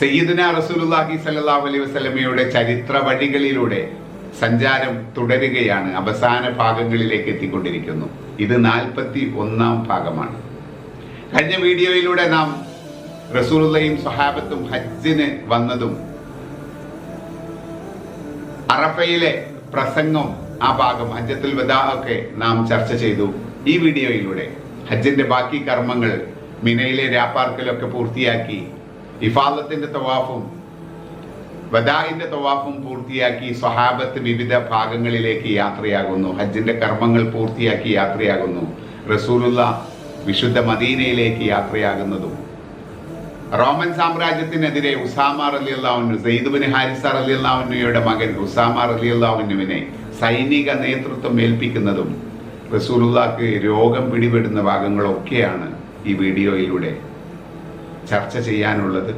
സയ്യിദുന റസൂലുള്ളാഹി സല്ലല്ലാഹു അലൈഹി വസല്ലമയുടെ ചരിത്ര വഴികളിലൂടെ സഞ്ചാരം തുടരുകയാണ് അവസാന ഭാഗങ്ങളിലേക്ക് എത്തിക്കൊണ്ടിരിക്കുന്നു. ഇത് നാൽപ്പത്തി ഒന്നാം ഭാഗമാണ്. കഴിഞ്ഞ വീഡിയോയിലൂടെ നാം റസൂലുള്ളയും സ്വഹാബത്തും ഹജ്ജിന് വന്നതും അറഫയിലെ പ്രസംഗം ആ ഭാഗം ഹജ്ജത്തുൽ വദാ ഒക്കെ നാം ചർച്ച ചെയ്തു ഈ വീഡിയോയിലൂടെ. ഹജ്ജിന്റെ ബാക്കി കർമ്മങ്ങൾ മിനയിലെ രാപ്പാർക്കലൊക്കെ പൂർത്തിയാക്കി ഇഫാദത്തിന്റെ തവാഫും വദാഹിന്റെ തവാഫും പൂർത്തിയാക്കി സ്വഹാബത്ത് വിവിധ ഭാഗങ്ങളിലേക്ക് യാത്രയാകുന്നു. ഹജ്ജിന്റെ കർമ്മങ്ങൾ പൂർത്തിയാക്കി യാത്രയാകുന്നു. റസൂലുള്ള വിശുദ്ധ മദീനയിലേക്ക് യാത്രയാകുന്നതും. റോമൻ സാമ്രാജ്യത്തിനെതിരെ ഉസാമ അള്ളാഹുനു സെയ്ദുബിന് ഹാരിസ അള്ളാഹുനുയുടെ മകൻ ഉസാമ അള്ളാഹുനുവിനെ സൈനിക നേതൃത്വം ഏൽപ്പിക്കുന്നതും റസൂലുള്ളാക്ക് രോഗം പിടിപെടുന്ന ഭാഗങ്ങളൊക്കെയാണ് ഈ വീഡിയോയിലൂടെ. ചർച്ച ചെയ്യാനുള്ളത്.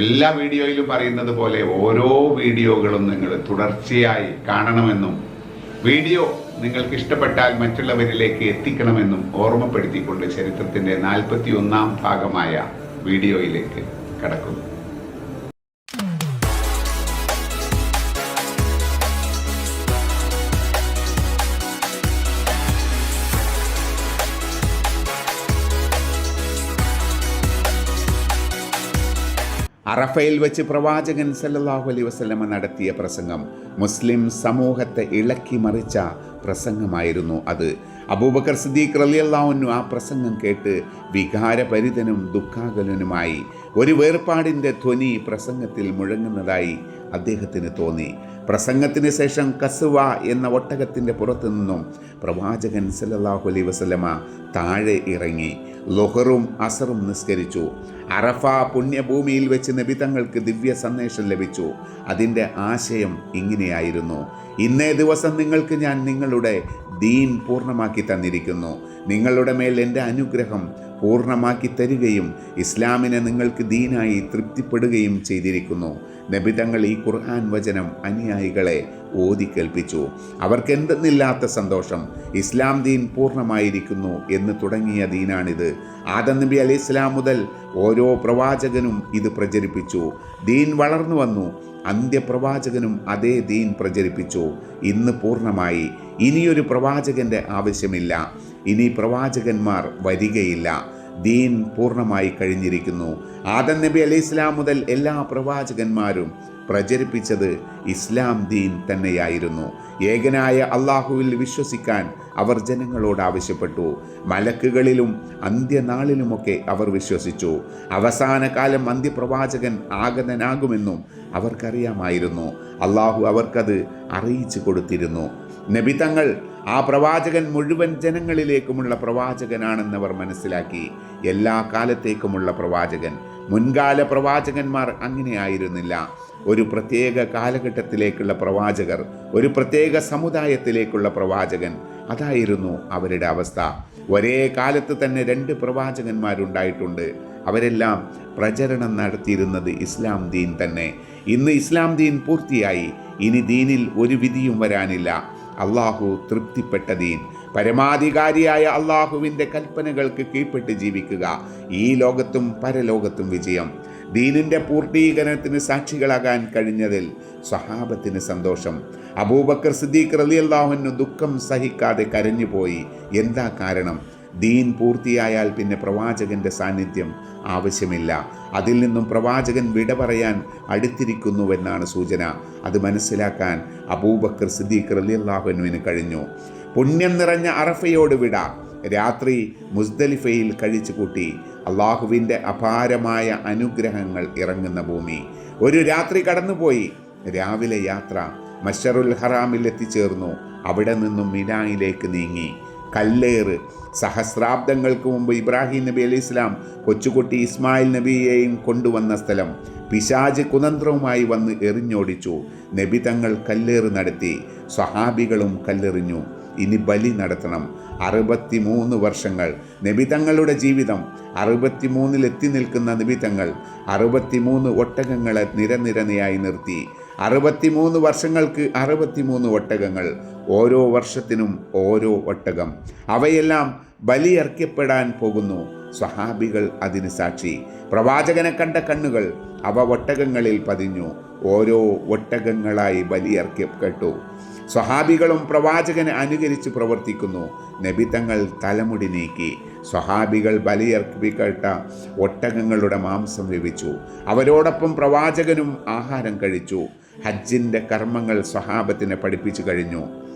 എല്ലാ വീഡിയോയിലും പറയുന്നത് പോലെ ഓരോ വീഡിയോകളും നിങ്ങൾ തുടർച്ചയായി കാണണമെന്നും വീഡിയോ നിങ്ങൾക്ക് ഇഷ്ടപ്പെട്ടാൽ മറ്റുള്ളവരിലേക്ക് എത്തിക്കണമെന്നും ഓർമ്മപ്പെടുത്തിക്കൊണ്ട് ചരിത്രത്തിന്റെ നാൽപ്പത്തി ഒന്നാം ഭാഗമായ വീഡിയോയിലേക്ക് കടക്കുന്നു. അറഫയിൽ വെച്ച് പ്രവാചകൻ സല്ലാഹു അലൈ വസ്ലമ നടത്തിയ പ്രസംഗം മുസ്ലിം സമൂഹത്തെ ഇളക്കി മറിച്ച പ്രസംഗമായിരുന്നു അത്. അബൂബക്കർ സിദ്ദീഖ് റളിയല്ലാഹുവിനു ആ പ്രസംഗം കേട്ട് വികാരപരിതനും ദുഃഖാകുലനുമായി ഒരു വേർപാടിന്റെ ധ്വനി പ്രസംഗത്തിൽ മുഴങ്ങുന്നതായി അദ്ദേഹത്തിന് തോന്നി. പ്രസംഗത്തിന് ശേഷം കസുവ എന്ന ഒട്ടകത്തിന്റെ പുറത്തു നിന്നും പ്രവാചകൻ സല്ലല്ലാഹു അലൈ വസല്ലമ താഴെ ഇറങ്ങി. ലൊഹറും അസറും നിസ്കരിച്ചു. അറഫ പുണ്യഭൂമിയിൽ വെച്ച് നിബിതങ്ങൾക്ക് ദിവ്യ സന്ദേശം ലഭിച്ചു. അതിന്റെ ആശയം ഇങ്ങനെയായിരുന്നു. ഇന്നേ ദിവസം നിങ്ങൾക്ക് ഞാൻ നിങ്ങളുടെ ദീൻ പൂർണമാക്കി തന്നിരിക്കുന്നു. നിങ്ങളുടെ മേൽ എന്റെ അനുഗ്രഹം പൂർണമാക്കി തരികയും ഇസ്ലാമിനെ നിങ്ങൾക്ക് ദീനായി തൃപ്തിപ്പെടുകയും ചെയ്തിരിക്കുന്നു. നബിതങ്ങൾ ഈ ഖുർആൻ വചനം അനുയായികളെ ഓതി കേൾപ്പിച്ചു. അവർക്ക് എന്തെന്നില്ലാത്ത സന്തോഷം. ഇസ്ലാം ദീൻ പൂർണമായിരിക്കുന്നു എന്ന് തുടങ്ങിയ ദീനാണിത്. ആദം നബി അലി ഇസ്ലാം മുതൽ ഓരോ പ്രവാചകനും ഇത് പ്രചരിപ്പിച്ചു. ദീൻ വളർന്നു വന്നു. അന്ത്യപ്രവാചകനും അതേ ദീൻ പ്രചരിപ്പിച്ചു. ഇന്ന് പൂർണമായി. ഇനിയൊരു പ്രവാചകന്റെ ആവശ്യമില്ല. ഇനി പ്രവാചകന്മാർ വരികയില്ല. ദീൻ പൂർണമായി കഴിഞ്ഞിരിക്കുന്നു. ആദം നബി അലൈഹി ഇസ്ലാം മുതൽ എല്ലാ പ്രവാചകന്മാരും പ്രചരിപ്പിച്ചത് ഇസ്ലാം ദീൻ തന്നെയായിരുന്നു. ഏകനായ അള്ളാഹുവിൽ വിശ്വസിക്കാൻ അവർ ജനങ്ങളോട് ആവശ്യപ്പെട്ടു. മലക്കുകളിലും അന്ത്യനാളിലുമൊക്കെ അവർ വിശ്വസിച്ചു. അവസാന കാലം അന്ത്യപ്രവാചകൻ ആഗതനാകുമെന്നും അവർക്കറിയാമായിരുന്നു. അള്ളാഹു അവർക്കത് അറിയിച്ചു കൊടുത്തിരുന്നു. നബി തങ്ങൾ ആ പ്രവാചകൻ മുഴുവൻ ജനങ്ങളിലേക്കുമുള്ള പ്രവാചകനാണെന്നവർ മനസ്സിലാക്കി. എല്ലാ കാലത്തേക്കുമുള്ള പ്രവാചകൻ. മുൻകാല പ്രവാചകന്മാർ അങ്ങനെയായിരുന്നില്ല. ഒരു പ്രത്യേക കാലഘട്ടത്തിലേക്കുള്ള പ്രവാചകർ ഒരു പ്രത്യേക സമുദായത്തിലേക്കുള്ള പ്രവാചകൻ. അതായിരുന്നു അവരുടെ അവസ്ഥ. ഒരേ കാലത്ത് തന്നെ രണ്ട് പ്രവാചകന്മാരുണ്ടായിട്ടുണ്ട്. അവരെല്ലാം പ്രചരണം നടത്തിയിരുന്നത് ഇസ്ലാം ദീൻ തന്നെ. ഇന്ന് ഇസ്ലാം ദീൻ പൂർത്തിയായി. ഇനി ദീനിൽ ഒരു വിധിയും വരാനില്ല. അള്ളാഹു തൃപ്തിപ്പെട്ട ദീൻ പരമാധികാരിയായ അള്ളാഹുവിന്റെ കൽപ്പനകൾക്ക് കീഴ്പ്പെട്ട് ജീവിക്കുക. ഈ ലോകത്തും പരലോകത്തും വിജയം. ദീനിന്റെ പൂർത്തീകരണത്തിന് സാക്ഷികളാകാൻ കഴിഞ്ഞതിൽ സ്വഹാബത്തിന് സന്തോഷം. അബൂബക്കർ സിദ്ദീഖ് റലി അള്ളാഹുവിന് ദുഃഖം സഹിക്കാതെ കരഞ്ഞുപോയി. എന്താ കാരണം? ദീൻ പൂർത്തിയായാൽ പിന്നെ പ്രവാചകന്റെ സാന്നിധ്യം ആവശ്യമില്ല. അതിൽ നിന്നും പ്രവാചകൻ വിട പറയാൻ അടുത്തിരിക്കുന്നുവെന്നാണ് സൂചന. അത് മനസ്സിലാക്കാൻ അബൂബക്കർ സിദ്ദീഖ് റലിയല്ലാഹുവിന് കഴിഞ്ഞു. പുണ്യം നിറഞ്ഞ അറഫയോട് വിട. രാത്രി മുസ്ദലിഫയിൽ കഴിച്ചു കൂട്ടി. അള്ളാഹുവിന്റെ അപാരമായ അനുഗ്രഹങ്ങൾ ഇറങ്ങുന്ന ഭൂമി. ഒരു രാത്രി കടന്നുപോയി. രാവിലെ യാത്ര മഷറുൽ ഹറാമിൽ എത്തിച്ചേർന്നു. അവിടെ നിന്നും മിനായിലേക്ക് നീങ്ങി. കല്ലേറ്. സഹസ്രാബ്ദങ്ങൾക്ക് മുമ്പ് ഇബ്രാഹിം നബി അലി ഇസ്ലാം കൊച്ചുകുട്ടി ഇസ്മായിൽ നബിയെയും കൊണ്ടുവന്ന സ്ഥലം. പിശാജ് കുതന്ത്രവുമായി വന്ന് എറിഞ്ഞോടിച്ചു. നബി തങ്ങൾ കല്ലേറ് നടത്തി. സ്വഹാബികളും കല്ലെറിഞ്ഞു. ഇനി ബലി നടത്തണം. അറുപത്തിമൂന്ന് വർഷങ്ങൾ. നബിതങ്ങളുടെ ജീവിതം. അറുപത്തിമൂന്നിൽ എത്തി നിൽക്കുന്ന നിബിതങ്ങൾ അറുപത്തിമൂന്ന് ഒട്ടകങ്ങളെ നിരനിരനയായി നിർത്തി. അറുപത്തിമൂന്ന് വർഷങ്ങൾക്ക് അറുപത്തിമൂന്ന് ഒട്ടകങ്ങൾ. ഓരോ വർഷത്തിനും ഓരോ ഒട്ടകം അവയെല്ലാം ബലിയർക്കപ്പെടാൻ പോകുന്നു. സ്വഹാബികൾ അതിന് സാക്ഷി. പ്രവാചകനെ കണ്ട കണ്ണുകൾ അവ ഒട്ടകങ്ങളിൽ പതിഞ്ഞു. ഓരോ ഒട്ടകങ്ങളായി ബലിയർക്കപ്പെട്ടു. സ്വഹാബികളും പ്രവാചകനെ അനുകരിച്ച് പ്രവർത്തിക്കുന്നു. നബി തങ്ങൾ തലമുടി നീക്കി. സ്വഹാബികൾ ബലിയർപ്പിക്കട്ട ഒട്ടകങ്ങളുടെ മാംസം ലഭിച്ചു. അവരോടൊപ്പം പ്രവാചകനും ആഹാരം കഴിച്ചു. ഹജ്ജിന്റെ കർമ്മങ്ങൾ സ്വഹാബത്തിനെ പഠിപ്പിച്ചു കഴിഞ്ഞു.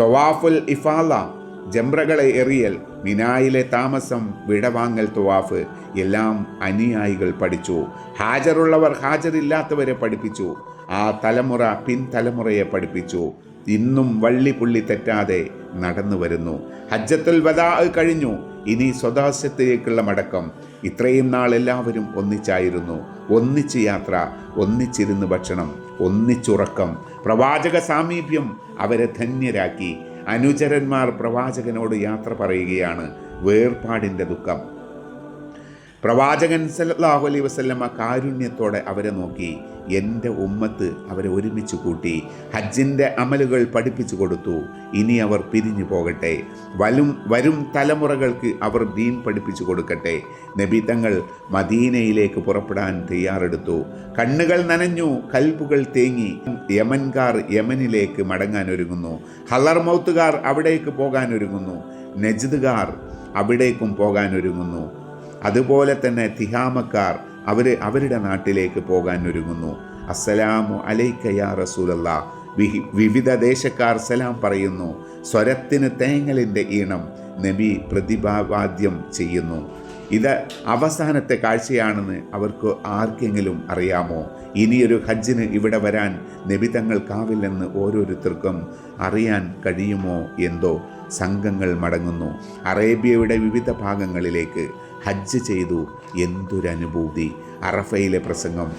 തൊവാഫുൽ ഇഫാല ജംറകളെ എറിയൽ മിനായിലെ താമസം വിടവാങ്ങൽ തുവാഫ് എല്ലാം അനുയായികൾ പഠിച്ചു. ഹാജറുള്ളവർ ഹാജറില്ലാത്തവരെ പഠിപ്പിച്ചു. ആ തലമുറ പിൻതലമുറയെ പഠിപ്പിച്ചു. ഇന്നും വള്ളി പുള്ളി തെറ്റാതെ നടന്നു വരുന്നു. ഹജ്ജത്തുൽ വദാ കഴിഞ്ഞു. ഇനി സ്വദാസ്യത്തിലേക്കുള്ള മടക്കം. ഇത്രയും നാൾ എല്ലാവരും ഒന്നിച്ചായിരുന്നു. ഒന്നിച്ച് യാത്ര ഒന്നിച്ചിരുന്ന് ഭക്ഷണം. ഒന്നിച്ചുറക്കം. പ്രവാചക സാമീപ്യം അവരെ ധന്യരാക്കി. അനുചരന്മാർ പ്രവാചകനോട് യാത്ര പറയുകയാണ്. വേർപാടിന്റെ ദുഃഖം. പ്രവാചകൻ സല്ലാഹു അലൈ വസല്ലമ കാരുണ്യത്തോടെ അവരെ നോക്കി. എന്റെ ഉമ്മത്ത് അവരെ ഒരുമിച്ച് കൂട്ടി ഹജ്ജിന്റെ അമലുകൾ പഠിപ്പിച്ചു കൊടുത്തു. ഇനി അവർ പിരിഞ്ഞു പോകട്ടെ. വലും വരും തലമുറകൾക്ക് അവർ ദീൻ പഠിപ്പിച്ചു കൊടുക്കട്ടെ. നബി തങ്ങൾ മദീനയിലേക്ക് പുറപ്പെടാൻ തയ്യാറെടുത്തു. കണ്ണുകൾ നനഞ്ഞു കൽപ്പുകൾ തേങ്ങി യമൻകാർ യമനിലേക്ക് മടങ്ങാൻ ഒരുങ്ങുന്നു. ഹലർ മൗത്തുകാർ അവിടേക്ക് പോകാൻ ഒരുങ്ങുന്നു. നജ്ദുകാർ അവിടേക്കും പോകാൻ ഒരുങ്ങുന്നു. അതുപോലെ തന്നെ തിഹാമക്കാർ അവർ അവരുടെ നാട്ടിലേക്ക് പോകാൻ ഒരുങ്ങുന്നു. അസ്സലാമു അലൈക്കയാ റസൂലല്ല. വിവിധ ദേശക്കാർ സലാം പറയുന്നു. സ്വരത്തിന് തേങ്ങലിന്റെ ഈണം നബി പ്രതിഭാവാദ്യം ചെയ്യുന്നു. ഇത് അവസാനത്തെ കാഴ്ചയാണെന്ന് അവർക്ക് ആർക്കെങ്കിലും അറിയാമോ? ഇനിയൊരു ഹജ്ജിന് ഇവിടെ വരാൻ നബി തങ്ങൾക്കാവില്ലെന്ന് ഓരോരുത്തർക്കും അറിയാൻ കഴിയുമോ? എന്തോ സംഘങ്ങൾ മടങ്ങുന്നു. അറേബ്യയുടെ വിവിധ ഭാഗങ്ങളിലേക്ക് ഹജ്ജ് ചെയ്തു. എന്തൊരനുഭൂതി. അറഫയിലെ പ്രസംഗം.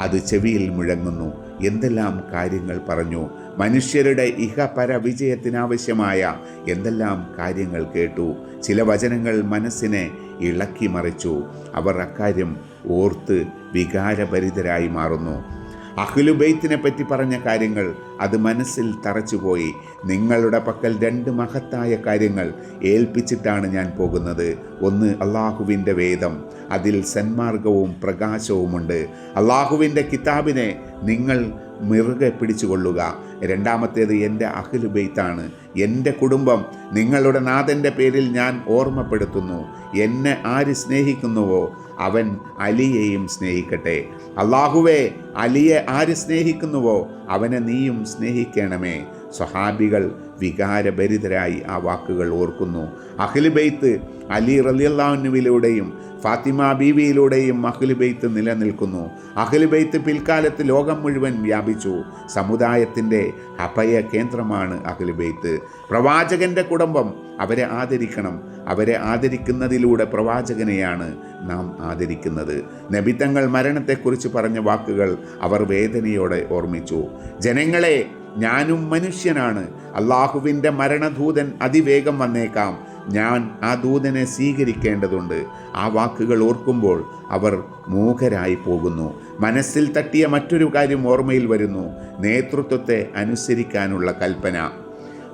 അത് ചെവിയിൽ മുഴങ്ങുന്നു. എന്തെല്ലാം കാര്യങ്ങൾ പറഞ്ഞു. മനുഷ്യരുടെ ഇഹപര വിജയത്തിനാവശ്യമായ എന്തെല്ലാം കാര്യങ്ങൾ കേട്ടു. ചില വചനങ്ങൾ മനസ്സിനെ ഇളക്കി മറിച്ചു. അവർ അക്കാര്യം ഓർത്ത് വികാരഭരിതരായി മാറുന്നു. അഖിലുബൈത്തിനെ പറ്റി പറഞ്ഞ കാര്യങ്ങൾ അത് മനസ്സിൽ തറച്ചുപോയി. നിങ്ങളുടെ പക്കൽ രണ്ട് മഹത്തായ കാര്യങ്ങൾ ഏൽപ്പിച്ചിട്ടാണ് ഞാൻ പോകുന്നത്. ഒന്ന് അള്ളാഹുവിന്റെ വേദം. അതിൽ സന്മാർഗവും പ്രകാശവുമുണ്ട്. അള്ളാഹുവിന്റെ കിതാബിനെ നിങ്ങൾ മിറുകെ പിടിച്ചുകൊള്ളുക. രണ്ടാമത്തേത് എന്റെ അഖിലുബൈത്താണ്. എന്റെ കുടുംബം നിങ്ങളുടെ നാഥന്റെ പേരിൽ ഞാൻ ഓർമ്മപ്പെടുത്തുന്നു. എന്നെ ആര് സ്നേഹിക്കുന്നുവോ അവൻ അലിയെയും സ്നേഹിക്കട്ടെ. അള്ളാഹുവേ അലിയെ ആര് സ്നേഹിക്കുന്നുവോ അവനെ നീയും സ്നേഹിക്കണമേ. സ്വഹാബികൾ വികാരഭരിതരായി ആ വാക്കുകൾ ഓർക്കുന്നു. അഖിൽ ബെയ്ത്ത് അലി റലിയല്ലാഹുവിലൂടെയും ഫാത്തിമ ബീവിയിലൂടെയും അഖിൽ ബെയ്ത്ത് നിലനിൽക്കുന്നു. അഖിൽ ബെയ്ത്ത് പിൽക്കാലത്ത് ലോകം മുഴുവൻ വ്യാപിച്ചു. സമുദായത്തിന്റെ അഭയ കേന്ദ്രമാണ് അഖിൽ ബെയ്ത്ത് പ്രവാചകന്റെ കുടുംബം അവരെ ആദരിക്കണം. അവരെ ആദരിക്കുന്നതിലൂടെ പ്രവാചകനെയാണ് നാം ആദരിക്കുന്നത്. നബിത്തങ്ങൾ മരണത്തെക്കുറിച്ച് പറഞ്ഞ വാക്കുകൾ അവർ വേദനയോടെ ഓർമ്മിച്ചു. ജനങ്ങളെ ഞാനും മനുഷ്യനാണ്. അള്ളാഹുവിന്റെ മരണദൂതൻ അതിവേഗം വന്നേക്കാം. ഞാൻ ആ ദൂതനെ സ്വീകരിക്കേണ്ടതുണ്ട്. ആ വാക്കുകൾ ഓർക്കുമ്പോൾ അവർ മൂഖരായി പോകുന്നു. മനസ്സിൽ തട്ടിയ മറ്റൊരു കാര്യം ഓർമ്മയിൽ വരുന്നു. നേതൃത്വത്തെ അനുസരിക്കാനുള്ള കൽപ്പന.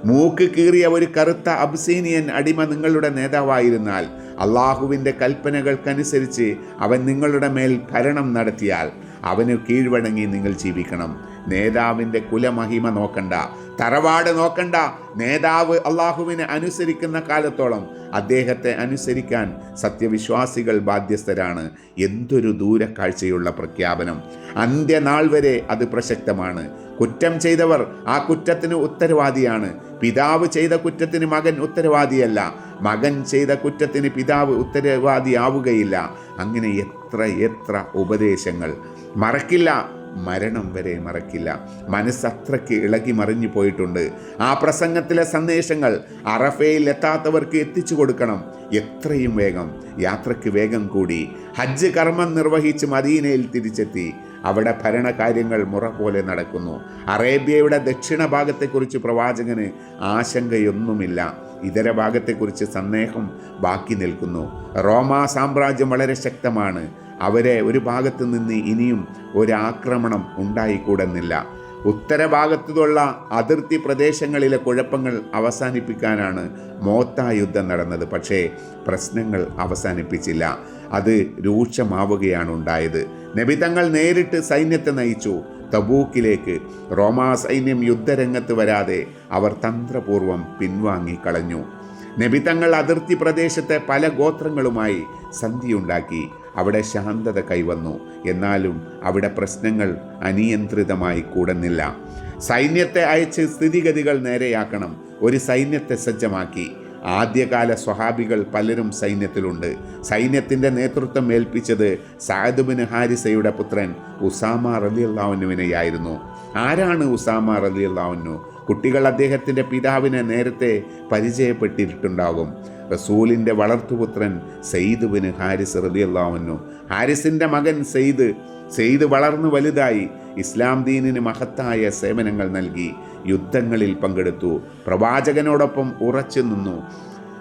മൂക്ക് കീറിയ ഒരു കറുത്ത അബ്സീനിയൻ അടിമ നിങ്ങളുടെ നേതാവായിരുന്നാൽ അള്ളാഹുവിന്റെ കൽപ്പനകൾക്കനുസരിച്ച് അവൻ നിങ്ങളുടെ മേൽ ഭരണം നടത്തിയാൽ അവന് കീഴ്വണങ്ങി നിങ്ങൾ ജീവിക്കണം. നേതാവിന്റെ കുലമഹിമ നോക്കണ്ട. തറവാട് നോക്കണ്ട. നേതാവ് അള്ളാഹുവിനെ അനുസരിക്കുന്ന കാലത്തോളം അദ്ദേഹത്തെ അനുസരിക്കാൻ സത്യവിശ്വാസികൾ ബാധ്യസ്ഥരാണ്. എന്തൊരു ദൂരക്കാഴ്ചയുള്ള പ്രഖ്യാപനം. അന്ത്യനാൾ വരെ അത് പ്രസക്തമാണ്. കുറ്റം ചെയ്തവർ ആ കുറ്റത്തിന് ഉത്തരവാദിയാണ്. പിതാവ് ചെയ്ത കുറ്റത്തിന് മകൻ ഉത്തരവാദിയല്ല. മകൻ ചെയ്ത കുറ്റത്തിന് പിതാവ് ഉത്തരവാദിയാവുകയില്ല. അങ്ങനെ എത്ര എത്ര ഉപദേശങ്ങൾ. മറക്കില്ല. മരണം വരെ മറക്കില്ല. മനസ്സത്രയ്ക്ക് ഇളകി മറിഞ്ഞു പോയിട്ടുണ്ട്. ആ പ്രസംഗത്തിലെ സന്ദേശങ്ങൾ അറഫയിൽ എത്താത്തവർക്ക് എത്തിച്ചു കൊടുക്കണം. എത്രയും വേഗം. യാത്രയ്ക്ക് വേഗം കൂടി. ഹജ്ജ് കർമ്മം നിർവഹിച്ച് മദീനയിൽ തിരിച്ചെത്തി. അവിടെ ഭരണകാര്യങ്ങൾ മുറ പോലെ നടക്കുന്നു. അറേബ്യയുടെ ദക്ഷിണ ഭാഗത്തെക്കുറിച്ച് പ്രവാചകന് ആശങ്കയൊന്നുമില്ല. ഇതര ഭാഗത്തെക്കുറിച്ച് സന്ദേഹം ബാക്കി നിൽക്കുന്നു. റോമാ സാമ്രാജ്യം വളരെ ശക്തമാണ്. അവരെ ഒരു ഭാഗത്ത് നിന്ന് ഇനിയും ഒരാക്രമണം ഉണ്ടായിക്കൂടുന്നില്ല. ഉത്തരഭാഗത്തുള്ള അതിർത്തി പ്രദേശങ്ങളിലെ കുഴപ്പങ്ങൾ അവസാനിപ്പിക്കാനാണ് മോത്ത യുദ്ധം നടന്നത്. പക്ഷേ പ്രശ്നങ്ങൾ അവസാനിപ്പിച്ചില്ല. അത് രൂക്ഷമാവുകയാണ് ഉണ്ടായത് നബിതങ്ങൾ നേരിട്ട് സൈന്യത്തെ നയിച്ചു. തബൂക്കിലേക്ക് റോമാ സൈന്യം യുദ്ധരംഗത്ത് വരാതെ അവർ തന്ത്രപൂർവം പിൻവാങ്ങിക്കളഞ്ഞു. നബി തങ്ങൾ അതിർത്തി പ്രദേശത്തെ പല ഗോത്രങ്ങളുമായി സന്ധിയുണ്ടാക്കി. അവിടെ ശാന്തത കൈവന്നു. എന്നാലും അവിടെ പ്രശ്നങ്ങൾ അനിയന്ത്രിതമായി കൂടുന്നില്ല. സൈന്യത്തെ അയച്ച് സ്ഥിതിഗതികൾ നേരെയാക്കണം. ഒരു സൈന്യത്തെ സജ്ജമാക്കി. ആദ്യകാല സ്വഹാബികൾ പലരും സൈന്യത്തിലുണ്ട്. സൈന്യത്തിന്റെ നേതൃത്വം ഏൽപ്പിച്ചത് സാദുബിന് ഹാരിസയുടെ പുത്രൻ ഉസാമ റലിയുള്ളവനുവിനെയായിരുന്നു ആരാണ് ഉസാമ റലിയുള്ളവനു കുട്ടികൾ അദ്ദേഹത്തിന്റെ പിതാവിനെ നേരത്തെ പരിചയപ്പെട്ടിട്ടുണ്ടാകും. റസൂലിന്റെ വളർത്തുപുത്രൻ സെയ്ദുബിന് ഹാരിസ് റതിയല്ലാമെന്നു ഹാരിസിന്റെ മകൻ സെയ്ദ് സെയ്ദ് വളർന്നു വലുതായി ഇസ്ലാം ദീനിന് മഹത്തായ സേവനങ്ങൾ നൽകി യുദ്ധങ്ങളിൽ പങ്കെടുത്തു. പ്രവാചകനോടൊപ്പം ഉറച്ചു നിന്നു.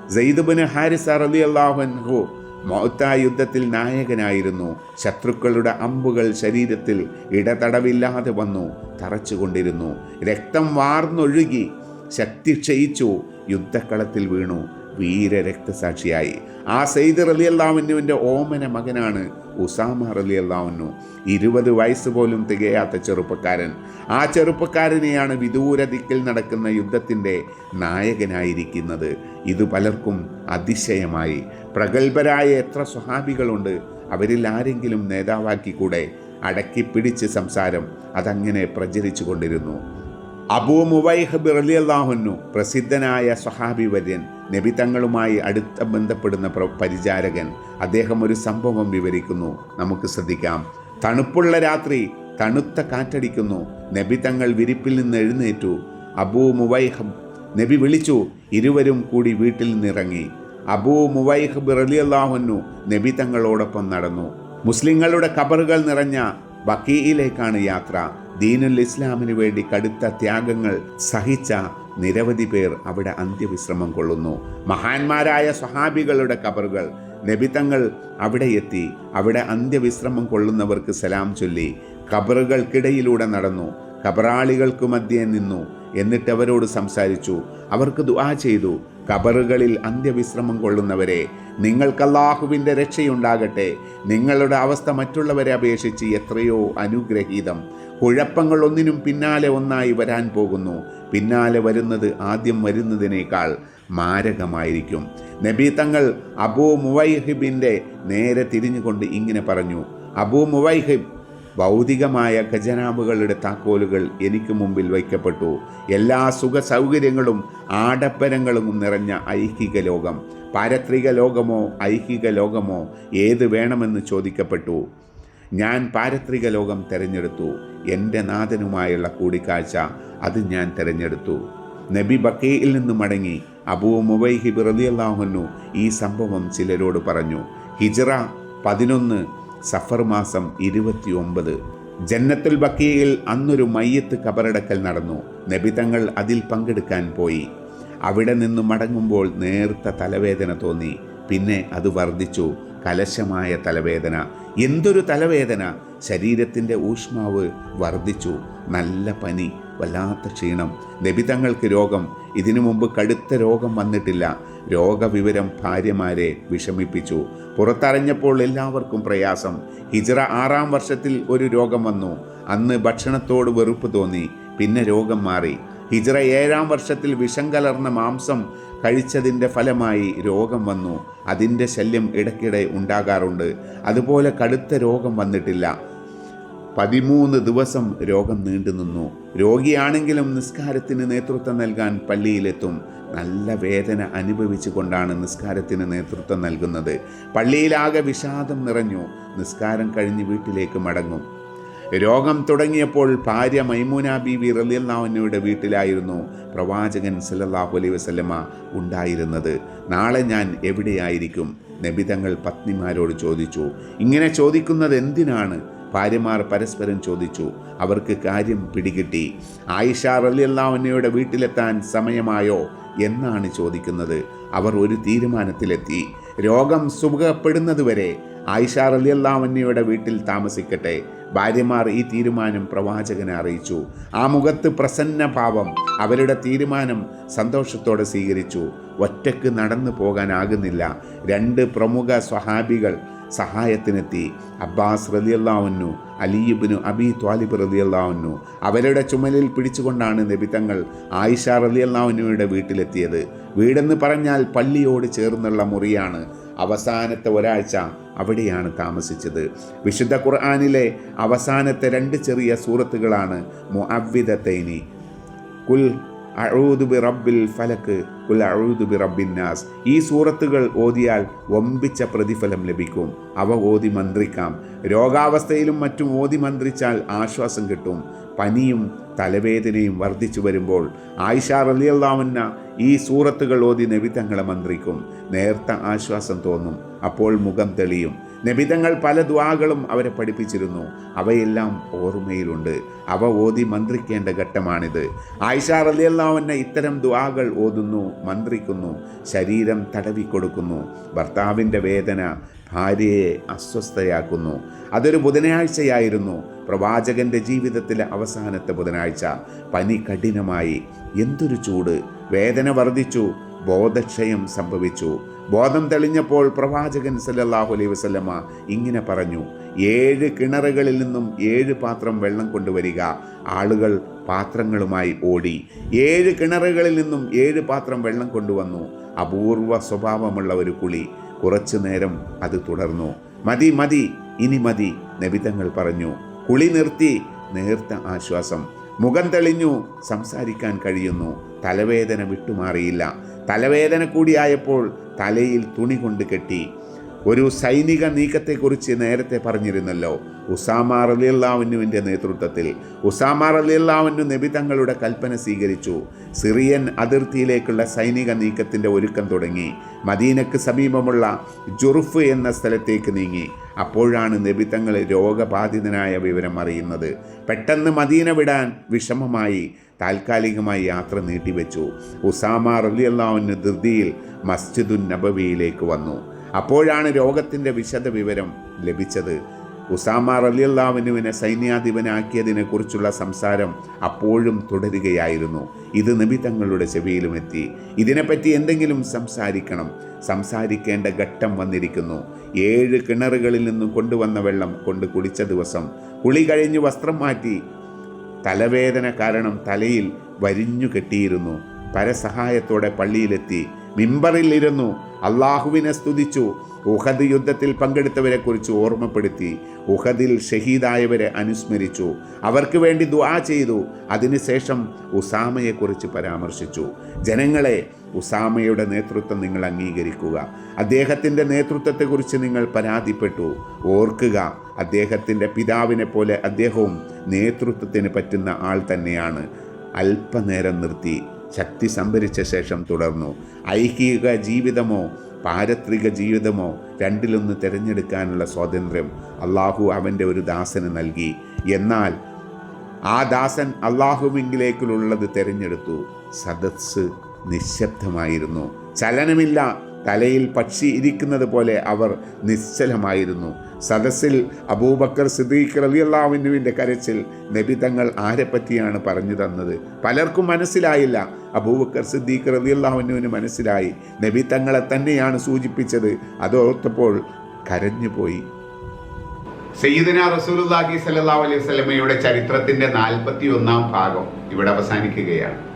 സെയ്ദുബിന് ഹാരിസ് റതിയല്ലാഹു മൗത്ത യുദ്ധത്തിൽ നായകനായിരുന്നു. ശത്രുക്കളുടെ അമ്പുകൾ ശരീരത്തിൽ ഇടതടവില്ലാതെ വന്നു തറച്ചുകൊണ്ടിരുന്നു. രക്തം വാർന്നൊഴുകി ശക്തി ക്ഷയിച്ചു യുദ്ധക്കളത്തിൽ വീണു. വീര രക്തസാക്ഷിയായി ആ സെയ്ദ് റലി അള്ളാഹുവിന്റെ ഓമന മകനാണ് ഉസാമ റലി അള്ളാവിനു ഇരുപത് വയസ്സ് പോലും തികയാത്ത ചെറുപ്പക്കാരൻ. ആ ചെറുപ്പക്കാരനെയാണ് വിദൂര ദിക്കിൽ നടക്കുന്ന യുദ്ധത്തിന്റെ നായകനായിരിക്കുന്നത്. ഇത് പലർക്കും അതിശയമായി. പ്രഗത്ഭരായ എത്ര സ്വഹാബികളുണ്ട്. അവരിൽ ആരെങ്കിലും നേതാവാക്കി കൂടെ അടക്കി പിടിച്ച് സംസാരം അതങ്ങനെ പ്രചരിച്ചു കൊണ്ടിരുന്നു. അബൂ മുവൈഹബ് അള്ളാഹുനു പ്രസിദ്ധനായ സ്വഹാബി വര്യൻ നബി തങ്ങളുമായി അടുത്ത ബന്ധപ്പെടുന്ന പ്ര- പരിചാരകൻ അദ്ദേഹം ഒരു സംഭവം വിവരിക്കുന്നു. നമുക്ക് ശ്രദ്ധിക്കാം. തണുപ്പുള്ള രാത്രി തണുത്ത കാറ്റടിക്കുന്നു. നബി തങ്ങൾ വിരിപ്പിൽ നിന്ന് എഴുന്നേറ്റു. അബൂ മുവൈഹബ് നബി വിളിച്ചു ഇരുവരും കൂടി വീട്ടിൽ നിന്നിറങ്ങി. അബൂ മുവൈഹബ് റലിയല്ലാഹുന്നു നബി തങ്ങളോടൊപ്പം നടന്നു. മുസ്ലിങ്ങളുടെ കബറുകൾ നിറഞ്ഞ ബക്കീയിലേക്കാണ് യാത്ര. ദീനുൽ ഇസ്ലാമിനു വേണ്ടി കടുത്ത ത്യാഗങ്ങൾ സഹിച്ച നിരവധി പേർ അവിടെ അന്ത്യവിശ്രമം കൊള്ളുന്നു. മഹാന്മാരായ സ്വഹാബികളുടെ കബറുകൾ. നബിതങ്ങൾ അവിടെ എത്തി അവിടെ അന്ത്യവിശ്രമം കൊള്ളുന്നവർക്ക് സലാം ചൊല്ലി. കബറുകൾക്കിടയിലൂടെ നടന്നു. കബറാളികൾക്ക് മധ്യേ നിന്നു. എന്നിട്ടവരോട് സംസാരിച്ചു. അവർക്ക് ദുആ ചെയ്തു. കബറുകളിൽ അന്ത്യവിശ്രമം കൊള്ളുന്നവരെ നിങ്ങൾക്ക് അല്ലാഹുവിന്റെ രക്ഷയുണ്ടാകട്ടെ. നിങ്ങളുടെ അവസ്ഥ മറ്റുള്ളവരെ അപേക്ഷിച്ച് എത്രയോ അനുഗ്രഹീതം. കുഴപ്പങ്ങൾ ഒന്നിനും പിന്നാലെ ഒന്നായി വരാൻ പോകുന്നു. പിന്നാലെ വരുന്നത് ആദ്യം വരുന്നതിനേക്കാൾ മാരകമായിരിക്കും. നബി തങ്ങൾ അബൂ മുവൈഹിബിന്റെ നേരെ തിരിഞ്ഞുകൊണ്ട് ഇങ്ങനെ പറഞ്ഞു അബൂ മുവൈഹിബ് ഭൗതികമായ ഖജനാബുകളുടെ താക്കോലുകൾ എനിക്ക് മുമ്പിൽ വയ്ക്കപ്പെട്ടു. എല്ലാ സുഖ സൗകര്യങ്ങളും ആഡംബരങ്ങളും നിറഞ്ഞ ഐഹിക ലോകം പാരത്രിക ലോകമോ ഐഹിക ലോകമോ ഏത് വേണമെന്ന് ചോദിക്കപ്പെട്ടു. ഞാൻ പാരത്രിക ലോകം തിരഞ്ഞെടുത്തു. എന്റെ നാഥനുമായുള്ള കൂടിക്കാഴ്ച അത് ഞാൻ തിരഞ്ഞെടുത്തു. നബി ബക്കയിൽ നിന്ന് മടങ്ങി അബൂ മുബൈഹിബ് റലിയല്ലാഹുന്നു ഈ സംഭവം ചിലരോട് പറഞ്ഞു. ഹിജറ പതിനൊന്ന് സഫർ മാസം ഇരുപത്തിയൊമ്പത്. ജന്നത്തുൽ ബക്കിയയിൽ അന്നൊരു മയ്യത്ത് കബറടക്കൽ നടന്നു. നബി തങ്ങൾ അതിൽ പങ്കെടുക്കാൻ പോയി. അവിടെ നിന്ന് മടങ്ങുമ്പോൾ നേർത്ത തലവേദന തോന്നി. പിന്നെ അത് വർദ്ധിച്ചു. കലശമായ തലവേദന. എന്തൊരു തലവേദന. ശരീരത്തിന്റെ ഊഷ്മാവ് വർദ്ധിച്ചു. നല്ല പനി വല്ലാത്ത ക്ഷീണം. നബിതങ്ങൾക്ക് രോഗം. ഇതിനു മുമ്പ് കടുത്ത രോഗം വന്നിട്ടില്ല. രോഗവിവരം ഭാര്യമാരെ വിഷമിപ്പിച്ചു. പുറത്തറിഞ്ഞപ്പോൾ എല്ലാവർക്കും പ്രയാസം. ഹിജറ ആറാം വർഷത്തിൽ ഒരു രോഗം വന്നു. അന്ന് ഭക്ഷണത്തോട് വെറുപ്പ് തോന്നി. പിന്നെ രോഗം മാറി. ഹിജറ ഏഴാം വർഷത്തിൽ വിഷം കലർന്ന മാംസം കഴിച്ചതിന്റെ ഫലമായി രോഗം വന്നു. അതിന്റെ ശല്യം ഇടയ്ക്കിടെ ഉണ്ടാകാറുണ്ട്. അതുപോലെ കടുത്ത രോഗം വന്നിട്ടില്ല. പതിമൂന്ന് ദിവസം രോഗം നീണ്ടു നിന്നു. രോഗിയാണെങ്കിലും നിസ്കാരത്തിന് നേതൃത്വം നൽകാൻ പള്ളിയിലെത്തും. നല്ല വേദന അനുഭവിച്ചുകൊണ്ടാണ് നിസ്കാരത്തിന് നേതൃത്വം നൽകുന്നത്. പള്ളിയിലാകെ വിഷാദം നിറഞ്ഞു. നിസ്കാരം കഴിഞ്ഞ് വീട്ടിലേക്ക് മടങ്ങും. രോഗം തുടങ്ങിയപ്പോൾ ഭാര്യ മൈമൂന ബീവി റലിയല്ലാവുന്നയുടെ വീട്ടിലായിരുന്നു പ്രവാചകൻ സല്ലല്ലാഹു അലൈ വസല്ലമ ഉണ്ടായിരുന്നത്. നാളെ ഞാൻ എവിടെയായിരിക്കും? നബിതങ്ങൾ പത്നിമാരോട് ചോദിച്ചു. ഇങ്ങനെ ചോദിക്കുന്നത് എന്തിനാണ്? ഭാര്യമാർ പരസ്പരം ചോദിച്ചു. അവർക്ക് കാര്യം പിടികിട്ടി. ആയിഷ റലിയല്ലാവുന്നയുടെ വീട്ടിലെത്താൻ സമയമായോ എന്നാണ് ചോദിക്കുന്നത്. അവർ ഒരു തീരുമാനത്തിലെത്തി. രോഗം സുഖപ്പെടുന്നതുവരെ ആയിഷ റലിയല്ലാവന്നയുടെ വീട്ടിൽ താമസിക്കട്ടെ. ഭാര്യമാർ ഈ തീരുമാനം പ്രവാചകനെ അറിയിച്ചു. ആ മുഖത്ത് പ്രസന്ന ഭാവം അവരുടെ തീരുമാനം സന്തോഷത്തോടെ സ്വീകരിച്ചു. ഒറ്റയ്ക്ക് നടന്നു പോകാനാകുന്നില്ല. രണ്ട് പ്രമുഖ സ്വഹാബികൾ സഹായത്തിനെത്തി. അബ്ബാസ് റലിയല്ലാവുന്നു അലിയുബിനു അബി ത്വാലിബ് റലിയല്ലാവുന്നു അവരുടെ ചുമലിൽ പിടിച്ചുകൊണ്ടാണ് നബിതങ്ങൾ ആയിഷ റലിയല്ലാവുന്നുയുടെ വീട്ടിലെത്തിയത്. വീടെന്ന് പറഞ്ഞാൽ പള്ളിയോട് ചേർന്നുള്ള മുറിയാണ്. അവസാനത്തെ ഒരാഴ്ച അവിടെയാണ് താമസിച്ചത്. വിശുദ്ധ ഖുർആാനിലെ അവസാനത്തെ രണ്ട് ചെറിയ സൂറത്തുകളാണ് മുഅവ്വിദത്തൈനി കുൽ അഴൂദു ബി റബ്ബിൽ ഫലക്ക് കുൽ അഴൂദു ബി റബ്ബിന്നാസ് ഈ സൂറത്തുകൾ ഓതിയാൽ വമ്പിച്ച പ്രതിഫലം ലഭിക്കും. അവ ഓതി മന്ത്രിക്കാം. രോഗാവസ്ഥയിലും മറ്റും ഓതി മന്ത്രിച്ചാൽ ആശ്വാസം കിട്ടും. പനിയും തലവേദനയും വർദ്ധിച്ചു വരുമ്പോൾ ആയിഷ റലിയല്ലാവുന്ന ഈ സൂറത്തുകൾ ഓതി നബിതങ്ങളെ മന്ത്രിക്കും. നേർത്ത ആശ്വാസം തോന്നും. അപ്പോൾ മുഖം തെളിയും. നബിതങ്ങൾ പല ദ്വാകളും അവരെ പഠിപ്പിച്ചിരുന്നു. അവയെല്ലാം ഓർമ്മയിലുണ്ട്. അവ ഓതി മന്ത്രിക്കേണ്ട ഘട്ടമാണിത്. ആയിഷ റലിയല്ലാവുന്ന ഇത്തരം ദ്വാകൾ ഓതുന്നു മന്ത്രിക്കുന്നു ശരീരം തടവിക്കൊടുക്കുന്നു. ഭർത്താവിന്റെ വേദന ഭാര്യയെ അസ്വസ്ഥയാക്കുന്നു. അതൊരു ബുധനാഴ്ചയായിരുന്നു. പ്രവാചകന്റെ ജീവിതത്തിലെ അവസാനത്തെ ബുധനാഴ്ച. പനി കഠിനമായി. എന്തൊരു ചൂട്. വേദന വർദ്ധിച്ചു. ബോധക്ഷയം സംഭവിച്ചു. ബോധം തെളിഞ്ഞപ്പോൾ പ്രവാചകൻ സല്ലല്ലാഹു അലൈഹി വസല്ലമ ഇങ്ങനെ പറഞ്ഞു. ഏഴ് കിണറുകളിൽ നിന്നും ഏഴ് പാത്രം വെള്ളം കൊണ്ടുവരിക. ആളുകൾ പാത്രങ്ങളുമായി ഓടി. ഏഴ് കിണറുകളിൽ നിന്നും ഏഴ് പാത്രം വെള്ളം കൊണ്ടുവന്നു. അപൂർവ സ്വഭാവമുള്ള ഒരു കുളി. കുറച്ചു നേരം അത് തുടർന്നു. മതി മതി ഇനി മതി നബിതങ്ങൾ പറഞ്ഞു. കുളി നിർത്തി നേർത്ത ആശ്വാസം. മുഖം തെളിഞ്ഞു സംസാരിക്കാൻ കഴിയുന്നു. തലവേദന വിട്ടുമാറിയില്ല. തലവേദന കൂടിയായപ്പോൾ തലയിൽ തുണി കൊണ്ട് കെട്ടി. ഒരു സൈനിക നീക്കത്തെക്കുറിച്ച് നേരത്തെ പറഞ്ഞിരുന്നല്ലോ. ഉസാമ റലിയല്ലാവുന്നുവിന്റെ നേതൃത്വത്തിൽ. ഉസാമ റലിയല്ലാവുന്നു നബി തങ്ങളുടെ കൽപ്പന സ്വീകരിച്ചു. സിറിയൻ അതിർത്തിയിലേക്കുള്ള സൈനിക നീക്കത്തിന്റെ ഒരുക്കം തുടങ്ങി. മദീനക്ക് സമീപമുള്ള ജുറുഫ് എന്ന സ്ഥലത്തേക്ക് നീങ്ങി. അപ്പോഴാണ് നബി തങ്ങൾ രോഗബാധിതനായ വിവരം അറിയുന്നത്. പെട്ടെന്ന് മദീന വിടാൻ വിഷമമായി താൽക്കാലികമായി യാത്ര നീട്ടിവെച്ചു. ഉസാമ റലിയല്ലാവുന്ന ധൃതിയിൽ മസ്ജിദുൻ നബവിയിലേക്ക് വന്നു. അപ്പോഴാണ് രോഗത്തിന്റെ വിശദ വിവരം ലഭിച്ചത്. ഉസാമ റലിയല്ലാവിനുവിനെ സൈന്യാധിപനാക്കിയതിനെക്കുറിച്ചുള്ള സംസാരം അപ്പോഴും തുടരുകയായിരുന്നു. ഇത് നബി തങ്ങളുടെ ചെവിയിലും എത്തി. ഇതിനെപ്പറ്റി എന്തെങ്കിലും സംസാരിക്കണം. സംസാരിക്കേണ്ട ഘട്ടം വന്നിരിക്കുന്നു. ഏഴ് കിണറുകളിൽ നിന്നും കൊണ്ടുവന്ന വെള്ളം കൊണ്ട് കുളിച്ച ദിവസം കുളി കഴിഞ്ഞ് വസ്ത്രം മാറ്റി തലവേദന കാരണം തലയിൽ വരിഞ്ഞു കെട്ടിയിരുന്നു. പരസഹായത്തോടെ പള്ളിയിലെത്തി. മിമ്പറിൽ ഇരുന്നു അള്ളാഹുവിനെ സ്തുതിച്ചു. ഉഹദ് യുദ്ധത്തിൽ പങ്കെടുത്തവരെക്കുറിച്ച് ഓർമ്മപ്പെടുത്തി. ഉഹദിൽ ഷഹീദായവരെ അനുസ്മരിച്ചു. അവർക്ക് വേണ്ടി ദുആ ചെയ്തു. അതിനുശേഷം ഉസാമയെക്കുറിച്ച് പരാമർശിച്ചു. ജനങ്ങളെ ഉസാമയുടെ നേതൃത്വം നിങ്ങൾ അംഗീകരിക്കുക. അദ്ദേഹത്തിന്റെ നേതൃത്വത്തെക്കുറിച്ച് നിങ്ങൾ പരാതിപ്പെട്ടു. ഓർക്കുക അദ്ദേഹത്തിന്റെ പിതാവിനെ പോലെ അദ്ദേഹവും നേതൃത്വത്തിന് പറ്റുന്ന ആൾ തന്നെയാണ്. അല്പനേരം നിർത്തി. ശക്തി സംഭരിച്ച ശേഷം തുടർന്നു. ഐഹിക ജീവിതമോ പാരത്രിക ജീവിതമോ രണ്ടിലൊന്ന് തിരഞ്ഞെടുക്കാനുള്ള സ്വാതന്ത്ര്യം അള്ളാഹു അവന്റെ ഒരു ദാസന് നൽകി. എന്നാൽ ആ ദാസൻ അള്ളാഹുവിങ്കിലേക്കുള്ളത് തിരഞ്ഞെടുത്തു. സദസ് നിശബ്ദമായിരുന്നു. ചലനമില്ല. തലയിൽ പക്ഷി ഇരിക്കുന്നത് പോലെ അവർ നിശ്ചലമായിരുന്നു. സദസ്സിൽ അബൂബക്കർ സിദ്ദീഖ് റലിയല്ലാവിനുവിന്റെ കരച്ചിൽ നബി തങ്ങൾ ആരെപ്പറ്റിയാണ് പറഞ്ഞു തന്നത്? പലർക്കും മനസ്സിലായില്ല. അബൂബക്കർ സിദ്ദീഖ് റലിയല്ലാവിനുവിന് മനസ്സിലായി. നബി തങ്ങളെ തന്നെയാണ് സൂചിപ്പിച്ചത്. അതോർത്തപ്പോൾ കരഞ്ഞുപോയി സയ്യിദന റസൂലുല്ലാഹി സല്ലാ അലൈഹി വസല്ലമയുടെ ചരിത്രത്തിന്റെ നാൽപ്പത്തി ഒന്നാം ഭാഗം ഇവിടെ അവസാനിക്കുകയാണ്.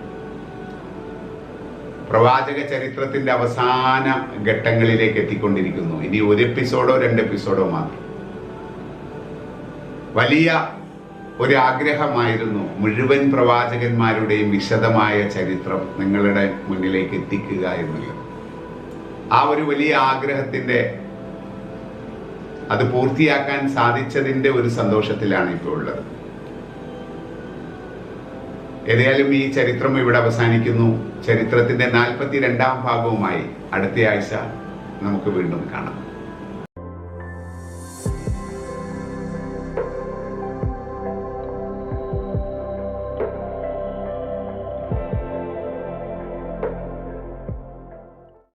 പ്രവാചക ചരിത്രത്തിന്റെ അവസാന ഘട്ടങ്ങളിലേക്ക് എത്തിക്കൊണ്ടിരിക്കുന്നു. ഇനി ഒരു എപ്പിസോഡോ രണ്ട് എപ്പിസോഡോ മാത്രം. വലിയ ഒരു ആഗ്രഹമായിരുന്നു മുഴുവൻ പ്രവാചകന്മാരുടെയും വിശദമായ ചരിത്രം നിങ്ങളുടെ മുന്നിലേക്ക് എത്തിക്കുക എന്നുള്ളത്. ആ ഒരു വലിയ ആഗ്രഹത്തിന്റെ അത് പൂർത്തിയാക്കാൻ സാധിച്ചതിന്റെ ഒരു സന്തോഷത്തിലാണ് ഇപ്പോൾ ഉള്ളത്. ഏതായാലും ഈ ചരിത്രം ഇവിടെ അവസാനിക്കുന്നു. ചരിത്രത്തിന്റെ നാൽപ്പത്തി രണ്ടാം ഭാഗവുമായി അടുത്ത ആഴ്ച നമുക്ക് വീണ്ടും കാണാം.